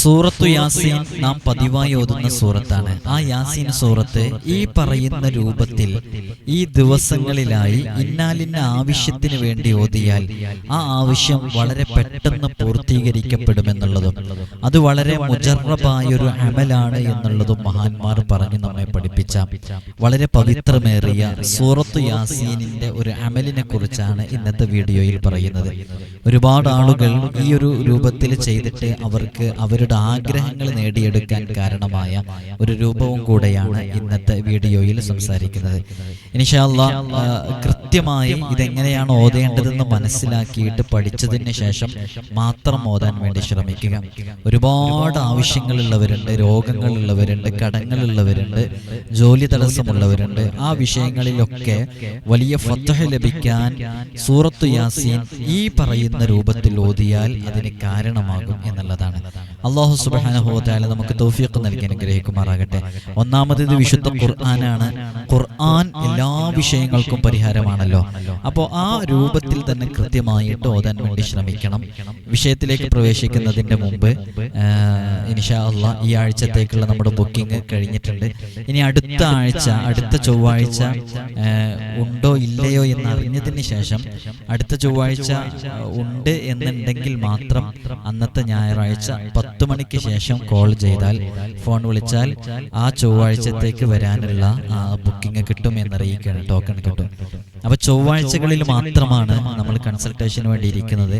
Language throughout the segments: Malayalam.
സൂറത്തു യാസീൻ നാം പതിവായി ഓതുന്ന സൂറത്താണ്. ആ യാസീൻ സൂറത്ത് ഈ പറയുന്ന രൂപത്തിൽ ഈ ദിവസങ്ങളിലായി ഇന്നാലിന്ന ആവശ്യത്തിന് വേണ്ടി ഓതിയാൽ ആ ആവശ്യം വളരെ പെട്ടെന്ന് പൂർത്തീകരിക്കപ്പെടുമെന്നുള്ളതും അത് വളരെ മുജറബായൊരു അമലാണ് എന്നുള്ളതും മഹാന്മാർ പറഞ്ഞു നമ്മെ പഠിപ്പിച്ച വളരെ പവിത്രമേറിയ സൂറത്തു യാസീനിന്റെ ഒരു അമലിനെ കുറിച്ചാണ് ഇന്നത്തെ വീഡിയോയിൽ പറയുന്നത്. ഒരുപാട് ആളുകൾ ഈ ഒരു രൂപത്തിൽ ചെയ്തിട്ട് അവർക്ക് അവരുടെ ആഗ്രഹങ്ങൾ നേടിയെടുക്കാൻ കാരണമായ ഒരു രൂപവും കൂടെയാണ് ഇന്നത്തെ വീഡിയോയിൽ സംസാരിക്കുന്നത്. ഇനിഷാല്ല കൃത്യമായി ഇതെങ്ങനെയാണ് ഓതേണ്ടതെന്ന് മനസ്സിലാക്കിയിട്ട് പഠിച്ചതിന് ശേഷം മാത്രം ഓതാൻ വേണ്ടി ശ്രമിക്കുക. ഒരുപാട് ആവശ്യങ്ങളുള്ളവരുണ്ട് രോഗങ്ങളുള്ളവരുണ്ട് കടങ്ങളുള്ളവരുണ്ട് ജോലി തടസ്സമുള്ളവരുണ്ട്. ആ വിഷയങ്ങളിലൊക്കെ വലിയ ഫത്തഹ ലഭിക്കാൻ സൂറത്തു യാസീൻ ഈ പറയുന്ന രൂപത്തിൽ ഓതിയാൽ അതിന് കാരണമാകും എന്നുള്ളതാണ്. അള്ളാഹു സുബാനുഭവത്തായ നമുക്ക് തൗഫീഖ് നൽകി അനുഗ്രഹിക്കുമാറാകട്ടെ. ഒന്നാമത് ഇത് വിശുദ്ധ ഖുർആനാണ്. ഖുർആൻ എല്ലാ വിഷയങ്ങൾക്കും പരിഹാരമാണല്ലോ. അപ്പോൾ ആ രൂപത്തിൽ തന്നെ കൃത്യമായിട്ട് ഓതാൻ വേണ്ടി ശ്രമിക്കണം. വിഷയത്തിലേക്ക് പ്രവേശിക്കുന്നതിന്റെ മുമ്പ് ഇനിഷാ അള്ളാഹ് ഈ ആഴ്ചത്തേക്കുള്ള നമ്മുടെ ബുക്കിംഗ് കഴിഞ്ഞിട്ടുണ്ട്. ഇനി അടുത്ത ആഴ്ച അടുത്ത ചൊവ്വാഴ്ച ഉണ്ടോ ഇല്ലയോ എന്ന് അറിഞ്ഞതിന് ശേഷം അടുത്ത ചൊവ്വാഴ്ച ഉണ്ട് എന്നുണ്ടെങ്കിൽ മാത്രം അന്നത്തെ ഞായറാഴ്ച പത്ത് മണിക്ക് ശേഷം കോൾ ചെയ്താൽ ഫോൺ വിളിച്ചാൽ ആ ചൊവ്വാഴ്ചത്തേക്ക് വരാനുള്ള ബുക്കിംഗ് കിട്ടും എന്നറിയിക്കുകയാണ് ടോക്കൺ കിട്ടും. അപ്പൊ ചൊവ്വാഴ്ചകളിൽ മാത്രമാണ് നമ്മൾ കൺസൾട്ടേഷന് വേണ്ടി ഇരിക്കുന്നത്.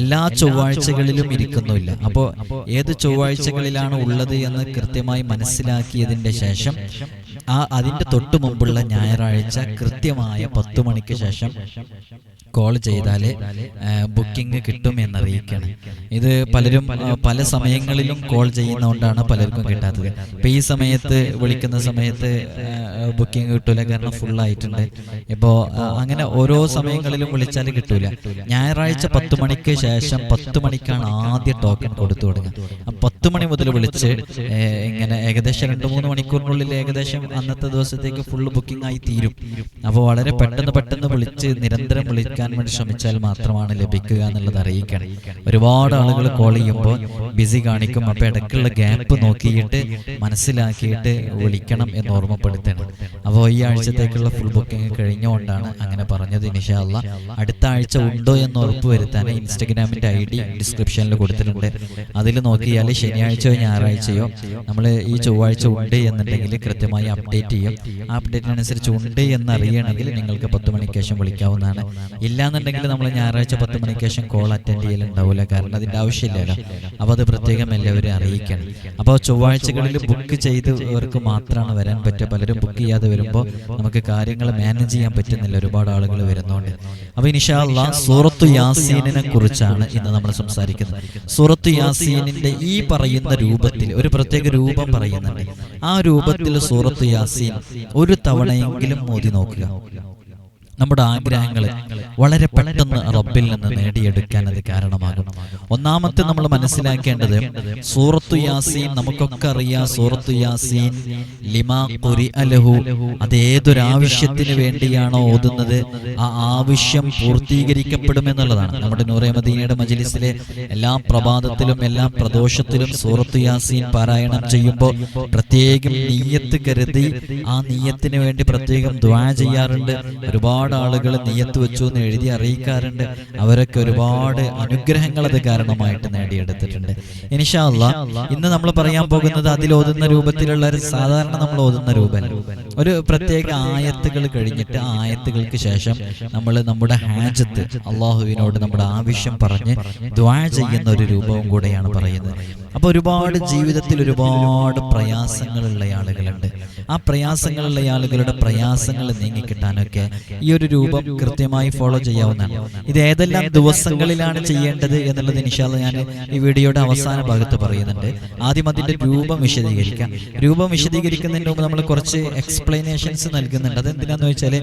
എല്ലാ ചൊവ്വാഴ്ചകളിലും ഇരിക്കുന്നില്ല അപ്പോൾ ഏത് ചൊവ്വാഴ്ചകളിലാണ് ഉള്ളത് എന്ന് കൃത്യമായി മനസ്സിലാക്കിയതിന്റെ ശേഷം ആ അതിന്റെ തൊട്ടു മുമ്പുള്ള ഞായറാഴ്ച കൃത്യമായ പത്തു മണിക്ക് ശേഷം കോൾ ചെയ്താൽ ബുക്കിംഗ് കിട്ടും എന്നറിയിക്കണം ഇത് പലരും പല സമയങ്ങളിലും കോൾ ചെയ്യുന്നതുകൊണ്ടാണ് പലർക്കും കിട്ടാത്തത്. ഇപ്പം ഈ സമയത്ത് വിളിക്കുന്ന സമയത്ത് ബുക്കിംഗ് കിട്ടൂല കാരണം ഫുൾ ആയിട്ടുണ്ട്. ഇപ്പോൾ അങ്ങനെ ഓരോ സമയങ്ങളിലും വിളിച്ചാൽ കിട്ടൂല. ഞായറാഴ്ച പത്ത് മണിക്ക് ശേഷം പത്ത് മണിക്കാണ് ആദ്യ ടോക്കൺ കൊടുത്തു തുടങ്ങുക പത്ത് മണി മുതൽ വിളിച്ച് ഇങ്ങനെ ഏകദേശം രണ്ട് മൂന്ന് മണിക്കൂറിനുള്ളിൽ ഏകദേശം അന്നത്തെ ദിവസത്തേക്ക് ഫുൾ ബുക്കിംഗ് ആയി തീരും. അപ്പോൾ വളരെ പെട്ടെന്ന് പെട്ടെന്ന് വിളിച്ച് നിരന്തരം വിളിക്കാൻ വേണ്ടി ശ്രമിച്ചാൽ മാത്രമാണ് ലഭിക്കുക എന്നുള്ളത് അറിയിക്കണം. ഒരുപാട് ആളുകൾ കോൾ ചെയ്യുമ്പോൾ ബിസി കാണിക്കും അപ്പോൾ ഇടയ്ക്കുള്ള ഗ്യാപ്പ് നോക്കിയിട്ട് മനസ്സിലാക്കിയിട്ട് വിളിക്കണം എന്ന് ഓർമ്മപ്പെടുത്തണം. അപ്പോൾ ഈ ആഴ്ചത്തേക്കുള്ള ഫുൾ ബുക്കിംഗ് കഴിഞ്ഞുകൊണ്ടാണ് അങ്ങനെ പറഞ്ഞത് ഇനിഷാല്ല അടുത്ത ആഴ്ച ഉണ്ടോ എന്ന് ഉറപ്പ് വരുത്താൻ ഇൻസ്റ്റഗ്രാമിന്റെ ഐ ഡി ഡിസ്ക്രിപ്ഷനിൽ കൊടുത്തിട്ടുണ്ട്. അതിൽ നോക്കിയാൽ ശനിയാഴ്ചയോ ഞായറാഴ്ചയോ നമ്മൾ ഈ ചൊവ്വാഴ്ച ഉണ്ട് എന്നുണ്ടെങ്കിൽ കൃത്യമായി അപ്ഡേറ്റ് ചെയ്യും. ആ അപ്ഡേറ്റിനനുസരിച്ച് ഉണ്ട് എന്ന് അറിയണമെങ്കിൽ നിങ്ങൾക്ക് പത്ത് മണിക്ക് ശേഷം വിളിക്കാവുന്നതാണ്. ഇല്ലാന്നുണ്ടെങ്കിൽ നമ്മൾ ഞായറാഴ്ച പത്ത് മണിക്ക് ശേഷം കോൾ അറ്റൻഡ് ചെയ്യലുണ്ടാവില്ല. കാരണം അതിന്റെ ആവശ്യമില്ലല്ലോ. അപ്പോൾ അത് പ്രത്യേകം എല്ലാവരും അറിയിക്കണം. അപ്പോൾ ചൊവ്വാഴ്ചകളിൽ ബുക്ക് ചെയ്തവർക്ക് മാത്രമാണ് വരാൻ പറ്റുക. പലരും ബുക്ക് ചെയ്യാതെ വരുമ്പോൾ നമുക്ക് കാര്യങ്ങൾ മാനേജ് ചെയ്യാൻ പറ്റുന്നില്ല. ഒരുപാട് ആളുകൾ വരുന്നുണ്ട്. അപ്പൊ ഇൻഷാല്ല സൂറത്തു യാസീനിനെ കുറിച്ചാണ് ഇന്ന് നമ്മൾ സംസാരിക്കുന്നത്. സൂറത്തു യാസീനിന്റെ ഈ പറയുന്ന രൂപത്തിൽ ഒരു പ്രത്യേക രൂപം പറയുന്നുണ്ട്. ആ രൂപത്തിൽ സൂറത്തു യാസീൻ ഒരു തവണയെങ്കിലും മോദി നോക്കുക. നമ്മുടെ ആഗ്രഹങ്ങളെ വളരെ പെട്ടെന്ന് റബ്ബിൽ നിന്ന് നേടിയെടുക്കാൻ അത് കാരണമാകും. ഒന്നാമത്തെ നമ്മൾ മനസ്സിലാക്കേണ്ടത് സൂറത്തു യാസീൻ നമുക്കൊക്കെ അറിയാം സൂറത്തു യാസീൻ ലിമാ കുരി അലഹു അത് ഏതൊരാവശ്യത്തിന് വേണ്ടിയാണോ ഓതുന്നത്? ആ ആവശ്യം പൂർത്തീകരിക്കപ്പെടുമെന്നുള്ളതാണ് നമ്മുടെ നൂറേമദീനയുടെ മജിലിസിലെ എല്ലാ പ്രഭാതത്തിലും എല്ലാ പ്രദോഷത്തിലും സൂറത്തു യാസീൻ പാരായണം ചെയ്യുമ്പോൾ പ്രത്യേകം നീയത്ത് കരുതി ആ നീയത്തിന് വേണ്ടി പ്രത്യേകം ദ്വാ ചെയ്യാറുണ്ട്. ഒരുപാട് ഒരുപാട് ആളുകൾ നെയ്യത്ത് വെച്ചു എന്ന് എഴുതി അറിയിക്കാറുണ്ട്. അവരൊക്കെ ഒരുപാട് അനുഗ്രഹങ്ങൾ അത് കാരണമായിട്ട് നേടിയെടുത്തിട്ടുണ്ട്. ഇനിഷാല്ല ഇന്ന് നമ്മൾ പറയാൻ പോകുന്നത് അതിൽ ഓതുന്ന രൂപത്തിലുള്ള ഒരു സാധാരണ നമ്മൾ ഓതുന്ന രൂപം. ഒരു പ്രത്യേക ആയത്തുകൾ കഴിഞ്ഞിട്ട് ആയത്തുകൾക്ക് ശേഷം നമ്മൾ നമ്മുടെ ഹാജത്ത് അള്ളാഹുവിനോട് നമ്മുടെ ആവശ്യം പറഞ്ഞ് ദ്വാ ചെയ്യുന്ന ഒരു രൂപവും കൂടെയാണ് പറയുന്നത്. അപ്പൊ ഒരുപാട് ജീവിതത്തിൽ ഒരുപാട് പ്രയാസങ്ങളുള്ള ആളുകളുണ്ട്. ആ പ്രയാസങ്ങളുള്ള ആളുകളുടെ പ്രയാസങ്ങൾ നീങ്ങിക്കിട്ടാനൊക്കെ ഈ ഒരു രൂപം കൃത്യമായി ഫോളോ ചെയ്യാവുന്നതാണ്. ഇത് ഏതെല്ലാം ദിവസങ്ങളിലാണ് ചെയ്യേണ്ടത് എന്നുള്ളത് നിഷാദ് ഞാൻ ഈ വീഡിയോയുടെ അവസാന ഭാഗത്ത് പറയുന്നുണ്ട്. ആദ്യം അതിന്റെ രൂപം വിശദീകരിക്കാം. രൂപം വിശദീകരിക്കുന്നതിന് മുമ്പ് നമ്മൾ കുറച്ച് എക്സ്പ്ലനേഷൻസ് നൽകുന്നുണ്ട്. അതെന്തിനാന്ന് വെച്ചാൽ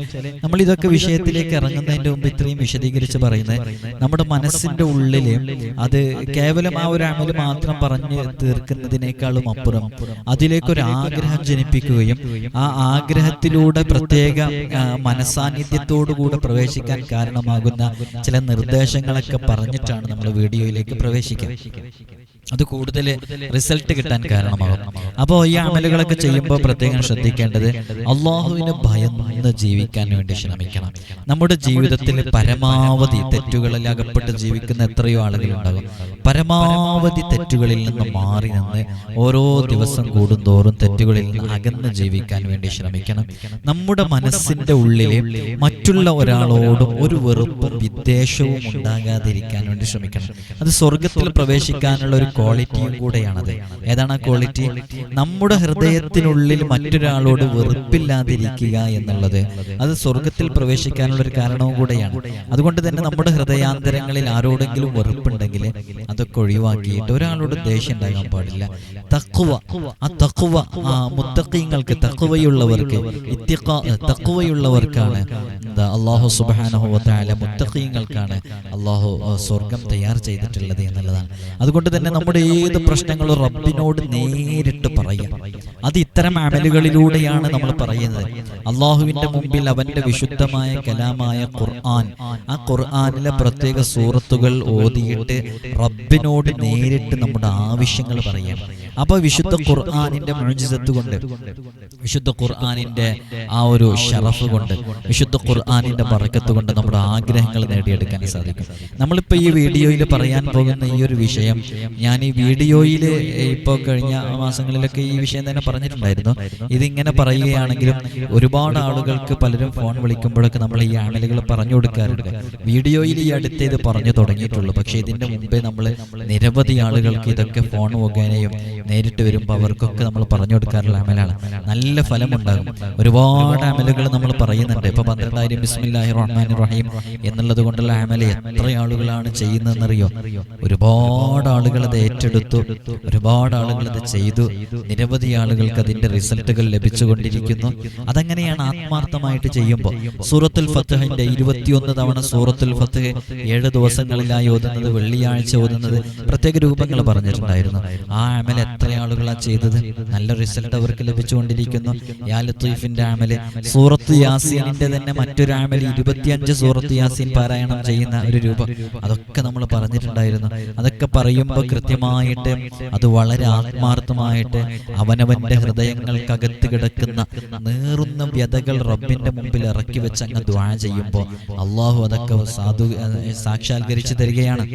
നമ്മൾ ഇതൊക്കെ വിഷയത്തിലേക്ക് ഇറങ്ങുന്നതിന്റെ മുമ്പ് ഇത്രയും വിശദീകരിച്ച് പറയുന്നത് നമ്മുടെ മനസ്സിന്റെ ഉള്ളിൽ അത് കേവലം ആ ഒരു അമൽ മാത്രം പറഞ്ഞ് തീർക്കുന്നതിനേക്കാളും അപ്പുറം അതിലേക്കൊരു ആഗ്രഹം ജനിപ്പിക്കുകയും ആ ആഗ്രഹത്തിലൂടെ പ്രത്യേക മനസാന്നിധ്യത്തോടുകൂടെ പ്രവേശിക്കാൻ കാരണമാകുന്ന ചില നിർദ്ദേശങ്ങളൊക്കെ പറഞ്ഞിട്ടാണ് നമ്മൾ വീഡിയോയിലേക്ക് പ്രവേശിക്കുക. അത് കൂടുതൽ റിസൾട്ട് കിട്ടാൻ കാരണമാകും. അപ്പോൾ ഈ അമലുകളൊക്കെ ചെയ്യുമ്പോൾ പ്രത്യേകം ശ്രദ്ധിക്കേണ്ടത് അള്ളാഹുവിന് ഭയന്ന് ജീവിക്കാൻ വേണ്ടി ശ്രമിക്കണം. നമ്മുടെ ജീവിതത്തിൽ പരമാവധി തെറ്റുകളിൽ അകപ്പെട്ട് ജീവിക്കുന്ന എത്രയോ ആളുകളുണ്ടാകും. പരമാവധി തെറ്റുകളിൽ നിന്ന് മാറി നിന്ന് ഓരോ ദിവസം കൂടുന്തോറും തെറ്റുകളിൽ നിന്ന് അകന്ന് ജീവിക്കാൻ വേണ്ടി ശ്രമിക്കണം. നമ്മുടെ മനസ്സിന്റെ ഉള്ളിൽ മറ്റുള്ള ഒരാളോടും ഒരു വെറുപ്പും വിദ്വേഷവും ഉണ്ടാകാതിരിക്കാൻ വേണ്ടി ശ്രമിക്കണം. അത് സ്വർഗത്തിൽ പ്രവേശിക്കാനുള്ള ഒരു ക്വാളിറ്റിയും കൂടെയാണത്. ഏതാണ് ആ ക്വാളിറ്റി നമ്മുടെ ഹൃദയത്തിനുള്ളിൽ മറ്റൊരാളോട് വെറുപ്പില്ലാതിരിക്കുക എന്നുള്ളത്. അത് സ്വർഗത്തിൽ പ്രവേശിക്കാനുള്ള ഒരു കാരണവും കൂടെയാണ്. അതുകൊണ്ട് തന്നെ നമ്മുടെ ഹൃദയാന്തരങ്ങളിൽ ആരോടെങ്കിലും വെറുപ്പുണ്ടെങ്കിൽ അതൊക്കെ ഒഴിവാക്കിയിട്ട് ഒരാളോട് ദേഷ്യം ഉണ്ടാകാൻ പാടില്ല. തക്കുവ ആ തക്കുവ ആ മുത്തക്കീങ്ങൾക്ക് തക്കുവയുള്ളവർക്ക് തക്കുവയുള്ളവർക്കാണ് എന്താ അള്ളാഹു സുബാനഹുല മുത്തക്കീങ്ങൾക്കാണ് അള്ളാഹു സ്വർഗം തയ്യാർ ചെയ്തിട്ടുള്ളത് എന്നുള്ളതാണ്. അതുകൊണ്ട് തന്നെ നമ്മുടെ ഏത് പ്രശ്നങ്ങളും റബ്ബിനോട് നേരിട്ട് പറയാം. അത് ഇത്തരം അമലുകളിലൂടെയാണ് നമ്മൾ പറയുന്നത്. അള്ളാഹുവിന്റെ മുമ്പിൽ അവന്റെ വിശുദ്ധമായ കലാമായ ഖുർആൻ ആ ഖുർആനിലെ പ്രത്യേക സൂറത്തുകൾ ഓതിയിട്ട് റബ്ബിനോട് നേരിട്ട് നമ്മുടെ ആവശ്യങ്ങൾ പറയാം അപ്പൊ വിശുദ്ധ ഖുർആാനിന്റെ മഴജിസത്ത് കൊണ്ട് വിശുദ്ധ ഖുർആാനിന്റെ ആ ഒരു ഷറഫ് കൊണ്ട് വിശുദ്ധ ഖുർആാനിന്റെ പറക്കത്ത് കൊണ്ട് നമ്മുടെ ആഗ്രഹങ്ങൾ നേടിയെടുക്കാൻ സാധിക്കും. നമ്മളിപ്പോ ഈ വീഡിയോയിൽ പറയാൻ പോകുന്ന ഈ ഒരു വിഷയം ഞാൻ ഈ വീഡിയോയിൽ ഇപ്പോൾ കഴിഞ്ഞ മാസങ്ങളിലൊക്കെ ഈ വിഷയം തന്നെ പറഞ്ഞിട്ടുണ്ടായിരുന്നു. ഇതിങ്ങനെ പറയുകയാണെങ്കിലും ഒരുപാട് ആളുകൾക്ക് പലരും ഫോൺ വിളിക്കുമ്പോഴൊക്കെ നമ്മൾ ഈ ആണലുകൾ പറഞ്ഞു കൊടുക്കാറുണ്ട്. വീഡിയോയിൽ ഈ അടുത്ത് ഇത് പറഞ്ഞു തുടങ്ങിയിട്ടുള്ളൂ. പക്ഷേ ഇതിന്റെ മുമ്പേ നമ്മൾ നിരവധി ആളുകൾക്ക് ഇതൊക്കെ ഫോൺ മുഖേനയും നേരിട്ട് വരുമ്പോൾ അവർക്കൊക്കെ നമ്മൾ പറഞ്ഞു കൊടുക്കാറുള്ള അമലാണ്. നല്ല ഫലമുണ്ടാകും ഒരുപാട് അമലുകൾ നമ്മൾ പറയുന്നുണ്ട്. ഇപ്പൊ പന്ത്രണ്ടായിരം ബിസ്മില്ലാഹി റഹ്മാൻ റഹീം എന്നുള്ളത് കൊണ്ടുള്ള അമല എത്ര ആളുകളാണ് ചെയ്യുന്നതെന്നറിയോ? ഒരുപാട് ആളുകൾ അത് ഏറ്റെടുത്തു. ഒരുപാട് ആളുകൾ അത് ചെയ്തു. നിരവധി ആളുകൾക്ക് അതിന്റെ റിസൾട്ടുകൾ ലഭിച്ചുകൊണ്ടിരിക്കുന്നു. അതങ്ങനെയാണ് ആത്മാർത്ഥമായിട്ട് ചെയ്യുമ്പോൾ? സൂറത്തുൽ ഫത്തഹിന്റെ ഇരുപത്തിയൊന്ന് തവണ സൂറത്തുൽ ഫത്തഹ് ഏഴ് ദിവസങ്ങളിലായി ഓതുന്നത് വെള്ളിയാഴ്ച ഓതുന്നത് പ്രത്യേക രൂപങ്ങൾ പറഞ്ഞിട്ടുണ്ടായിരുന്നു. ആ അമൽ എത്ര ആളുകളാ ചെയ്തത്? നല്ല റിസൾട്ട് അവർക്ക് ലഭിച്ചുകൊണ്ടിരിക്കുന്നു. യാ അമൽ സൂറത്ത് യാസീനിന്റെ തന്നെ മറ്റൊരു അമൽ ഇരുപത്തിയഞ്ച് സൂറത്ത് യാസീൻ പാരായണം ചെയ്യുന്ന ഒരു രൂപം. അതൊക്കെ നമ്മൾ പറഞ്ഞിട്ടുണ്ടായിരുന്നു. അതൊക്കെ പറയുമ്പോൾ കൃത്യമായിട്ട് അത് വളരെ ആത്മാർത്ഥമായിട്ട് അവനവന്റെ ഹൃദയങ്ങൾക്കകത്ത് കിടക്കുന്ന നേറുന്ന വ്യതകൾ റബ്ബിന്റെ മുമ്പിൽ ഇറക്കി വെച്ച് അങ്ങ് ദ്വാ ചെയ്യുമ്പോൾ അള്ളാഹു അതൊക്കെ സാധു സാക്ഷാത്കരിച്ചു തരികയാണ്.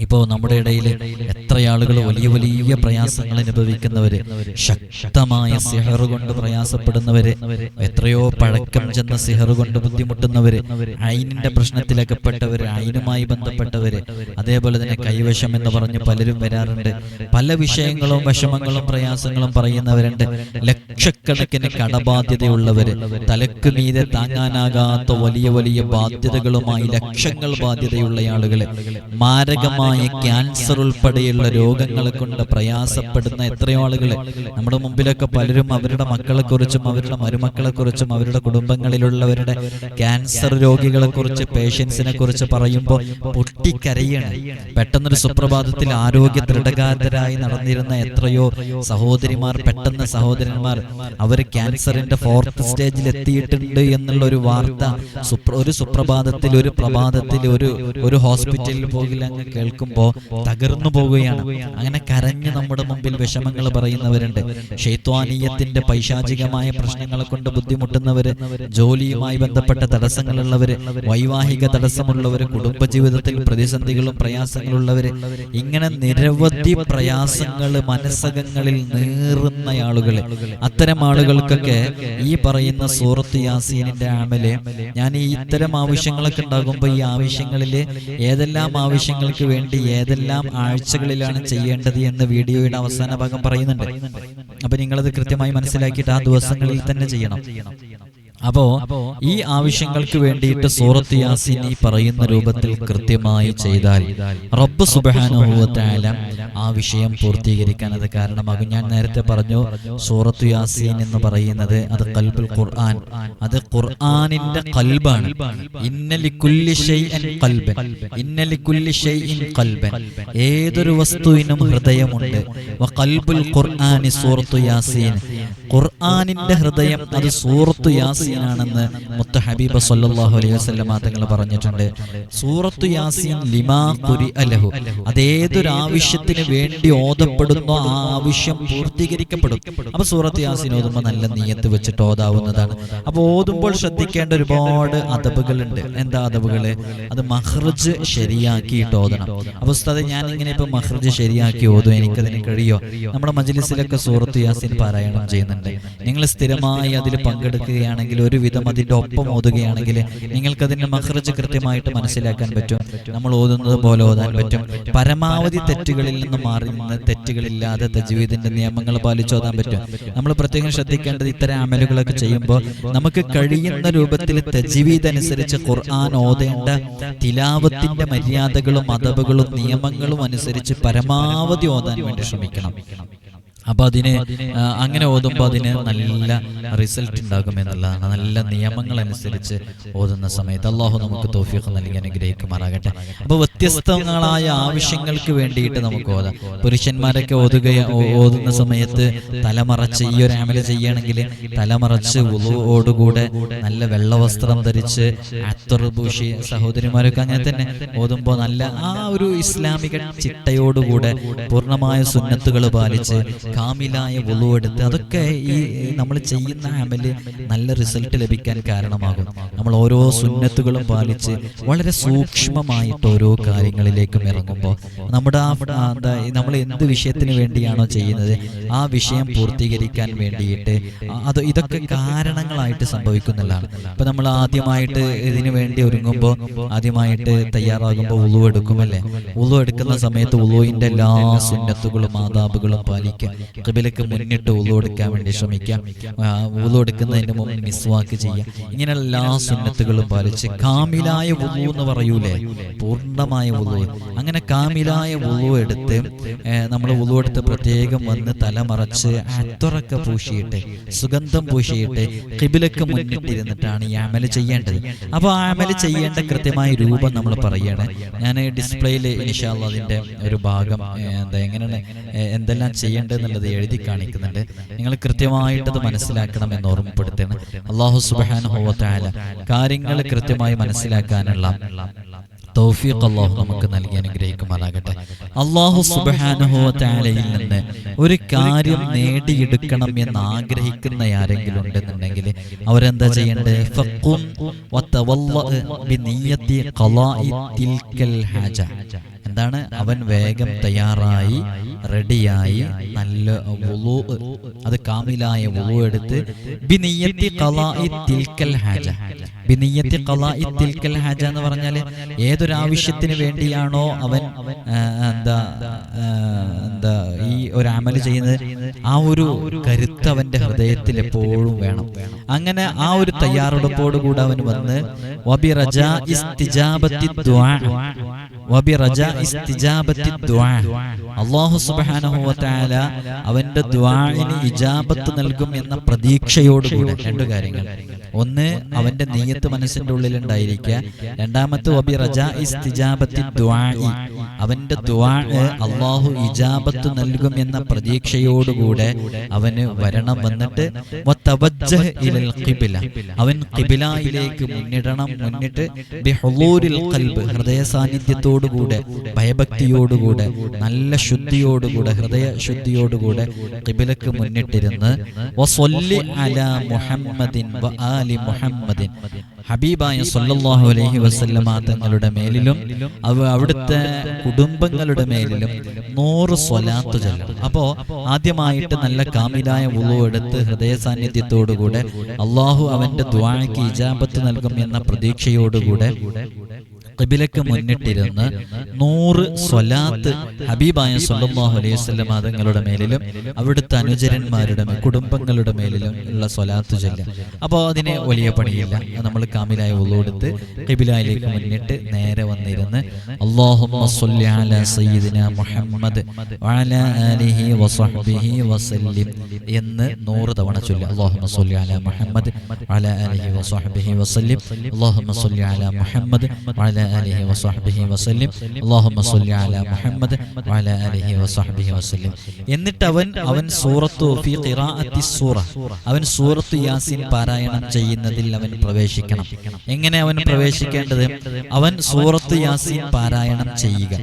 ഇപ്പോ നമ്മുടെ ഇടയിൽ എത്ര ആളുകൾ വലിയ വലിയ പ്രയാസങ്ങൾ അനുഭവിക്കുന്നവര് ശക്തമായ സിഹർ കൊണ്ട് പ്രയാസപ്പെടുന്നവര് എത്രയോ പഴക്കം ചെന്ന സിഹർ കൊണ്ട് ബുദ്ധിമുട്ടുന്നവര് അയിനിന്റെ പ്രശ്നത്തിലകപ്പെട്ടവര് അയിനുമായി ബന്ധപ്പെട്ടവര് അതേപോലെ തന്നെ കൈവശം എന്ന് പറഞ്ഞ് പലരും വരാറുണ്ട്. പല വിഷയങ്ങളും വിഷമങ്ങളും പ്രയാസങ്ങളും പറയുന്നവരുണ്ട്. ലക്ഷക്കണക്കിന് കടബാധ്യതയുള്ളവര് തലക്ക് മീതെ താങ്ങാനാകാത്ത വലിയ വലിയ ബാധ്യതകളുമായി ലക്ഷങ്ങൾ ബാധ്യതയുള്ള ആളുകൾ. മാരകമായ ക്യാൻസർ ഉൾപ്പെടെയുള്ള രോഗങ്ങളെ കൊണ്ട് പ്രയാസപ്പെടുന്ന എത്രയോ ആളുകളെ നമ്മുടെ മുമ്പിലൊക്കെ പലരും അവരുടെ മക്കളെക്കുറിച്ചും അവരുടെ മരുമക്കളെക്കുറിച്ചും അവരുടെ കുടുംബങ്ങളിലുള്ളവരുടെ ക്യാൻസർ രോഗികളെ കുറിച്ച് പേഷ്യൻസിനെ കുറിച്ച് പറയുമ്പോൾ പൊട്ടിക്കരയാണ്. പെട്ടെന്നൊരു സുപ്രഭാതത്തിൽ ആരോഗ്യ ദൃഢഗാതരായി നടന്നിരുന്ന എത്രയോ സഹോദരിമാർ പെട്ടെന്ന് സഹോദരന്മാർ അവർ ക്യാൻസറിന്റെ ഫോർത്ത് സ്റ്റേജിൽ എത്തിയിട്ടുണ്ട് എന്നുള്ള ഒരു വാർത്ത ഒരു സുപ്രഭാതത്തിൽ ഒരു പ്രഭാതത്തിൽ ഒരു ഒരു ഹോസ്പിറ്റലിൽ പോകില്ല അങ്ങ് കേൾക്കുമ്പോൾ തകർന്നു പോവുകയാണ്. അങ്ങനെ കരഞ്ഞ് നമ്മുടെ മുമ്പിൽ വിഷമങ്ങൾ പറയുന്നവരുണ്ട്. ഷെയ്ത്വാനീയത്തിന്റെ പൈശാചികമായ പ്രശ്നങ്ങളെ കൊണ്ട് ബുദ്ധിമുട്ടുന്നവര് ജോലിയുമായി ബന്ധപ്പെട്ട തടസ്സങ്ങളുള്ളവര് വൈവാഹിക തടസ്സമുള്ളവര് കുടുംബജീവിതത്തിൽ പ്രതിസന്ധികളും പ്രയാസങ്ങളുള്ളവര് ഇങ്ങനെ നിരവധി പ്രയാസങ്ങൾ മനസ്സകങ്ങളിൽ നേറുന്ന ആളുകൾ അത്തരം ആളുകൾക്കൊക്കെ ഈ പറയുന്ന സൂറത്ത് യാസീനിന്റെ ആമൽ ഞാൻ ഈ ഇത്തരം ആവശ്യങ്ങളൊക്കെ ഉണ്ടാകുമ്പോൾ ഈ ആവശ്യങ്ങളിൽ ഏതെല്ലാം ആവശ്യങ്ങൾക്ക് വേണ്ടി ഏതെല്ലാം ആഴ്ചകളിലാണ് ചെയ്യേണ്ടത് എന്ന് വീഡിയോയുടെ അവസാന ഭാഗം പറയുന്നുണ്ട്. അപ്പൊ നിങ്ങളത് കൃത്യമായി മനസ്സിലാക്കിയിട്ട് ആ ദിവസങ്ങളിൽ തന്നെ ചെയ്യണം. അപ്പോ ഈ ആവശ്യങ്ങൾക്ക് വേണ്ടിയിട്ട് സൂറത്ത് യാസീൻ ഈ പറയുന്ന രൂപത്തിൽ കൃത്യമായി ചെയ്താൽ റബ്ബ് സുബാനുഭവത്തായാല ആ വിഷയം പൂർത്തീകരിക്കാൻ അത് കാരണമാകും. ഞാൻ നേരത്തെ പറഞ്ഞു സൂറത്ത് യാസീൻ എന്ന് പറയുന്നത് അത് കൽബുൽ ഖുർആൻ. അത് ഖുർആനിന്റെ കൽബാണ്. ഏതൊരു വസ്തുവിനും ഹൃദയമുണ്ട്. ഖുർആനി സൂറത്തു യാസീൻ. ഖുർആനിന്റെ ഹൃദയം അത് സൂറത്തു യാസീൻ യാസീനാണെന്ന് മുത്ത ഹബീബ് സല്ലാഹു അലൈഹി വസല്ലം തങ്ങൾ പറഞ്ഞിട്ടുണ്ട്. സൂറത്തു യാസീൻ ലിമാ കുരി അലഹു. അതേതൊരു ആവശ്യത്തിന് വേണ്ടി ഓതപ്പെടുന്ന ആ ആവശ്യം പൂർത്തീകരിക്കപ്പെടും. അപ്പൊ സൂറത്ത് യാസീൻ ഓതുമ്പോൾ നല്ല നീയത്ത് വെച്ചിട്ട് ഓതാവുന്നതാണ്. അപ്പൊ ഓതുമ്പോൾ ശ്രദ്ധിക്കേണ്ട ഒരുപാട് അതബുകളുണ്ട് എന്താ അതബുകൾ അത് മഹ്റജ് ശരിയാക്കിയിട്ട് ഓതണം. അപ്പൊ ഉസ്താദ് ഞാൻ ഇങ്ങനെ ഇപ്പൊ മഹ്റജ് ശരിയാക്കി ഓതും. എനിക്കതിന് കഴിയോ? നമ്മുടെ മജ്ലിസിലൊക്കെ സൂറത്ത് യാസീൻ പാരായണം ചെയ്യുന്നുണ്ട്. നിങ്ങൾ സ്ഥിരമായി അതിൽ പങ്കെടുക്കുകയാണെങ്കിൽ ഒരുവിധം അതിന്റെ ഒപ്പം ഓതുകയാണെങ്കിൽ നിങ്ങൾക്ക് അതിന്റെ മഹ്റജ് കൃത്യമായിട്ട് മനസ്സിലാക്കാൻ പറ്റും. നമ്മൾ ഓതുന്നത് പോലെ ഓതാൻ പറ്റും. പരമാവധി തെറ്റുകളിൽ നിന്ന് മാറി നിന്ന് തെറ്റുകളില്ലാതെ തജ്വീദിന്റെ നിയമങ്ങൾ പാലിച്ച് ഓതാൻ പറ്റും. നമ്മൾ പ്രത്യേകം ശ്രദ്ധിക്കേണ്ടത് ഇത്തരം അമലുകളൊക്കെ ചെയ്യുമ്പോൾ നമുക്ക് കഴിയുന്ന രൂപത്തിൽ തജ്വീദ് അനുസരിച്ച് ഖുർആൻ ഓതേണ്ട തിലാവത്തിന്റെ മര്യാദകളും അതബുകളും നിയമങ്ങളും അനുസരിച്ച് പരമാവധി ഓതാൻ വേണ്ടി ശ്രമിക്കണം. അപ്പൊ അതിന് അങ്ങനെ ഓതുമ്പോൾ അതിന് നല്ല റിസൾട്ട് ഉണ്ടാകും എന്നുള്ളതാണ്. നല്ല നിയമങ്ങൾ അനുസരിച്ച് ഓതുന്ന സമയത്ത് അള്ളാഹു നമുക്ക് തോഫിയൊക്കെ നൽകി അനുഗ്രഹിക്കുമാറാകട്ടെ. അപ്പൊ വ്യത്യസ്തങ്ങളായ ആവശ്യങ്ങൾക്ക് വേണ്ടിയിട്ട് നമുക്ക് ഓതാം. പുരുഷന്മാരൊക്കെ ഓതുക ഓതുന്ന സമയത്ത് തലമറച്ച് ഈ ഒരു ആമല ചെയ്യുകയാണെങ്കിൽ തലമറച്ച് ഉളുവോടുകൂടെ നല്ല വെള്ളവസ്ത്രം ധരിച്ച് അത്തർ പൂശി സഹോദരിമാരൊക്കെ അങ്ങനെ തന്നെ ഓതുമ്പോൾ നല്ല ആ ഒരു ഇസ്ലാമിക ചിട്ടയോടുകൂടെ പൂർണമായ സുന്നത്തുകൾ പാലിച്ച് കാമിലായ വുളുവെടുത്ത് അതൊക്കെ ഈ നമ്മൾ ചെയ്യുന്ന അമൽ നല്ല റിസൾട്ട് ലഭിക്കാൻ കാരണമാകും. നമ്മൾ ഓരോ സുന്നത്തുകളും പാലിച്ച് വളരെ സൂക്ഷ്മമായിട്ട് ഓരോ കാര്യങ്ങളിലേക്കും ഇറങ്ങുമ്പോൾ നമ്മുടെ ആ എന്താ നമ്മൾ എന്ത് വിഷയത്തിന് വേണ്ടിയാണോ ചെയ്യുന്നത് ആ വിഷയം പൂർത്തീകരിക്കാൻ വേണ്ടിയിട്ട് അത് ഇതൊക്കെ കാരണങ്ങളായിട്ട് സംഭവിക്കുന്നതാണ്. ഇപ്പൊ നമ്മൾ ആദ്യമായിട്ട് ഇതിനു വേണ്ടി ഒരുങ്ങുമ്പോൾ ആദ്യമായിട്ട് തയ്യാറാകുമ്പോൾ ഉളു എടുക്കുമല്ലേ ഉളു എടുക്കുന്ന സമയത്ത് ഉളുവിന്റെ എല്ലാ സുന്നത്തുകളും ആദാബുകളും പാലിക്കുക. കിബിലക്ക് മുന്നിട്ട് ഉളു എടുക്കാൻ വേണ്ടി ശ്രമിക്കാം ആ, ഉളു എടുക്കുന്നതിന് മുമ്പ് മിസ്വാക്ക് ചെയ്യാം ഇങ്ങനെ എല്ലാ സുന്നത്തുകളും പാലിച്ച് കാമിലായ ഉള്ളു എന്ന് പറയൂലേ? പൂർണമായ ഉള്ളു അങ്ങനെ കാമിലായ ഉള്ളു എടുത്ത് നമ്മൾ ഉള്ളു എടുത്ത് പ്രത്യേകം വന്ന് തലമറച്ച് അത്തുറക്ക പൂശിയിട്ട് സുഗന്ധം പൂശിയിട്ട് കിബിലക്ക് മുന്നിട്ടിരുന്നിട്ടാണ് ഈ അമൽ ചെയ്യേണ്ടത്. അപ്പോൾ ആ അമൽ ചെയ്യേണ്ട കൃത്യമായ രൂപം നമ്മൾ പറയണേ. ഞാൻ ഡിസ്പ്ലേയിൽ ഇനിഷാല്ല അതിന്റെ ഒരു ഭാഗം എന്താ എങ്ങനെയാണ് എന്തെല്ലാം എന്തെല്ലാം ചെയ്യേണ്ടതെന്നുള്ളത് എഴുതി കാണിക്കുന്നുണ്ട് നിങ്ങൾ കൃത്യമായിട്ട് അത് മനസ്സിലാക്കണം എന്ന് ഓർമ്മപ്പെടുത്തണം അള്ളാഹു സുബാനുഭവത്തായ കാര്യങ്ങൾ കൃത്യമായി മനസ്സിലാക്കാനുള്ള തൗഫീഖ് അള്ളാഹു നമുക്ക് നൽകി അനുഗ്രഹിക്കുമാറാകട്ടെ. അള്ളാഹു സുബാനുഭവത്താലയിൽ നിന്ന് ഒരു കാര്യം നേടിയെടുക്കണം എന്ന് ആഗ്രഹിക്കുന്ന ആരെങ്കിലും ഉണ്ടെന്നുണ്ടെങ്കിൽ അവരെന്താ ചെയ്യേണ്ടത്? എന്താണ് അവൻ വേഗം തയ്യാറായി റെഡിയായി നല്ല വുളു അത് കാമിലായ വുളു എടുത്ത് ബിനിയത്തി ഖലാഇ തിൽകൽ ഹാജ. ബിനിയത്തി ഖലാഇ തിൽകൽ ഹാജ എന്ന് പറഞ്ഞാൽ ഏതൊരു ആവശ്യത്തിന് വേണ്ടിയാണോ അവൻ എന്താ ഈ ഒരു അമൽ ചെയ്യുന്നത് ആ ഒരു കരുത്ത് അവന്റെ ഹൃദയത്തിൽ എപ്പോഴും വേണം. അങ്ങനെ ആ ഒരു തയ്യാറെടുപ്പോട് കൂടെ അവൻ വന്ന് അവന്റെ ദ്വാഴിന് ഇജാബത്ത് നൽകും എന്ന പ്രതീക്ഷയോടുകൂടെ. രണ്ടു കാര്യങ്ങൾ. ഒന്ന് അവന്റെ നീയത്ത് മനസ്സിന്റെ ഉള്ളിൽ ഉണ്ടായിരിക്കുക. രണ്ടാമത്തെ ഒബി റജ ഇസ്തിജാബത്തി ദുആഇ അവന്റെ ദുആ അള്ളാഹു ഇജാബത്ത് നൽകും എന്ന പ്രതീക്ഷയോടുകൂടെ അവന് വരണം വന്നിട്ട് അവൻ ഖിബ്ലയിലേക്ക് മുന്നിടണം മുന്നിട്ട് ഹൃദയ സാന്നിധ്യത്തോടുകൂടെ ഭയഭക്തിയോടുകൂടെ നല്ല ശുദ്ധിയോടുകൂടെ ഹൃദയ ശുദ്ധിയോടുകൂടെ കിബിലക്ക് മുന്നിട്ടിരുന്ന് മുഹമ്മദിൻ ആലി മുഹമ്മദിൻ. ഹബീബായ സല്ലല്ലാഹു അലൈഹി വസല്ലമ തങ്ങളുടെ മേലിലും അവ അവിടുത്തെ കുടുംബങ്ങളുടെ മേലിലും നൂറ് സ്വലാത്ത് ചൊല്ലണം അപ്പോ ആദ്യമായിട്ട് നല്ല കാമിലായ ഉളു എടുത്ത് ഹൃദയ സാന്നിധ്യത്തോടുകൂടെ അള്ളാഹു അവന്റെ ദ്വാഴയ്ക്ക് ഇജാബത്ത് നൽകും എന്ന പ്രതീക്ഷയോടുകൂടെ ഖിബിലക്ക് മുന്നിട്ടിരുന്ന് നൂറ് സ്വലാത്ത് ഹബീബായ സല്ലല്ലാഹു അലൈഹി വസല്ലം തങ്ങളുടെ മേലിലും അവിടുത്തെ അനുചരന്മാരുടെ കുടുംബങ്ങളുടെ മേലിലും ഉള്ള സ്വലാത്ത് ചൊല്ല അപ്പോൾ അതിനെ വലിയ പണിയില്ല. നമ്മൾ കാമിലായ ഉള്ളോടുത്ത് ഖിബിലയിലേക്ക് മുന്നിട്ട് നേരെ വന്നിരുന്ന് മുഹമ്മദ് എന്ന് നൂറ് തവണ സ്വല്ലി അലാ മുഹമ്മദ് അലാ آله وصحبه وسلم اللهم صل على محمد وعلى آله وصحبه وسلم എന്നിട്ട് അവൻ അവൻ സൂറത്തു ഫി ഖിറാഅത്തി സൂറ അവൻ സൂറത്ത് യാസീൻ പാരായണം ചെയ്യുന്നതിൽ അവൻ പ്രവേശിക്കണം എങ്ങനെ അവൻ പ്രവേശിക്കേണ്ടത് അവൻ സൂറത്ത് യാസീൻ പാരായണം ചെയ്യുക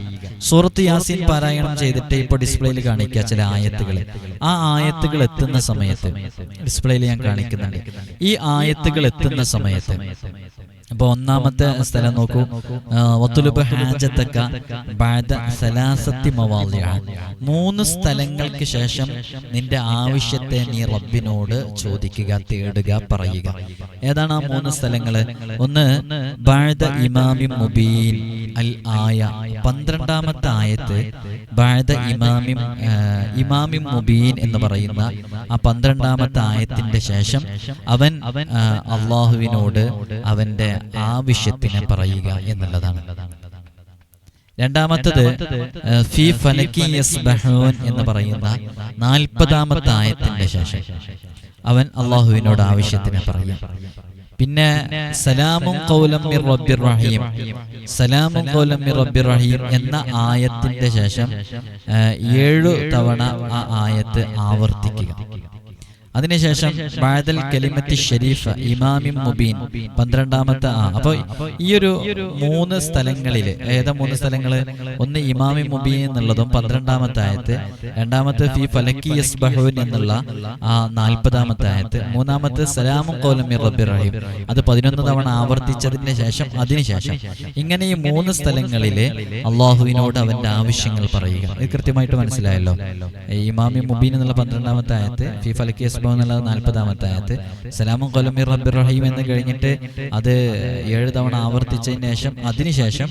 സൂറത്ത് യാസീൻ പാരായണം ചെയ്തിട്ട് ഇപ്പോൾ ഡിസ്പ്ലേയിൽ കാണിക്കുക ചില ആയത്തുകൾ ആ ആയത്തുകൾ എത്തുന്ന സമയത്ത് ഡിസ്പ്ലേയിൽ ഞാൻ കാണിക്കുന്നുണ്ട് ഈ ആയത്തുകൾ എത്തുന്ന സമയത്ത് അപ്പൊ ഒന്നാമത്തെ സ്ഥലം നോക്കൂ. വത്തുലുബ് ഹാജത്തക്ക സലാസത്തി. മൂന്ന് സ്ഥലങ്ങൾക്ക് ശേഷം നിന്റെ ആവശ്യത്തെ നീ റബ്ബിനോട് ചോദിക്കുക തേടുക പറയുക. ഏതാണ് ആ മൂന്ന് സ്ഥലങ്ങൾ ഒന്ന് ബഅദ ഇമാമി മുബീൻ അൽ ആയ. പന്ത്രണ്ടാമത്തെ ആയത്ത് ബഅദ ഇമാമിം ഇമാമിം മുബീൻ എന്ന് പറയുന്ന ആ പന്ത്രണ്ടാമത്തെ ആയത്തിന്റെ ശേഷം അവൻ അള്ളാഹുവിനോട് അവന്റെ ആവശ്യത്തിനെ പറയുക എന്നുള്ളതാണ്. രണ്ടാമത്തത് ഫി ഫലക്കി എന്ന് പറയുന്ന നാൽപ്പതാമത്തെ ആയത്തിന്റെ ശേഷം അവൻ അള്ളാഹുവിനോട് ആവശ്യത്തിന് പറയും പിന്നെ സലാമും കൗലം മിർ റബ്ബിർ റഹീം. സലാമും കൗലം മിർ റബ്ബിർ റഹീം എന്ന ആയത്തിന്റെ ശേഷം ഏഴു തവണ ആ ആയത്ത് ആവർത്തിക്കുക. അതിനുശേഷം ബാദൽ കലിമത്തി ഷെരീഫ് ഇമാമിം മുബീൻ പന്ത്രണ്ടാമത്തെ ആ. അപ്പൊ ഈ ഒരു മൂന്ന് സ്ഥലങ്ങളിൽ ഏതാ മൂന്ന് സ്ഥലങ്ങൾ? ഒന്ന് ഇമാമി മുബീൻ എന്നുള്ളതും പന്ത്രണ്ടാമത്തെ ആയത്ത് രണ്ടാമത്തെ ഫി ഫലക്കി യസ്ബഹൂൻ എന്നുള്ള ആ നാൽപ്പതാമത്തെ ആയത്ത് മൂന്നാമത്തെ സലാമും കോലമി റബ്ബി റഹീം. അത് പതിനൊന്ന് തവണ ആവർത്തിച്ചതിന് ശേഷം അതിനുശേഷം. ഇങ്ങനെ ഈ മൂന്ന് സ്ഥലങ്ങളിലെ അള്ളാഹുവിനോട് അവന്റെ ആവശ്യങ്ങൾ പറയുക. ഇത് കൃത്യമായിട്ട് മനസ്സിലായല്ലോ? ഇമാമി മുബീൻ എന്നുള്ള പന്ത്രണ്ടാമത്തെ ആയത്ത് ഫി ഫലക്കി യസ്ബഹു എന്നുള്ളത് നാൽപ്പതാമത്തെ ആയത്ത് സലാമും കൊലമി റബ്ബി റഹീം എന്ന് കഴിഞ്ഞിട്ട് അത് ഏഴ് തവണ ആവർത്തിച്ചതിന് ശേഷം അതിനുശേഷം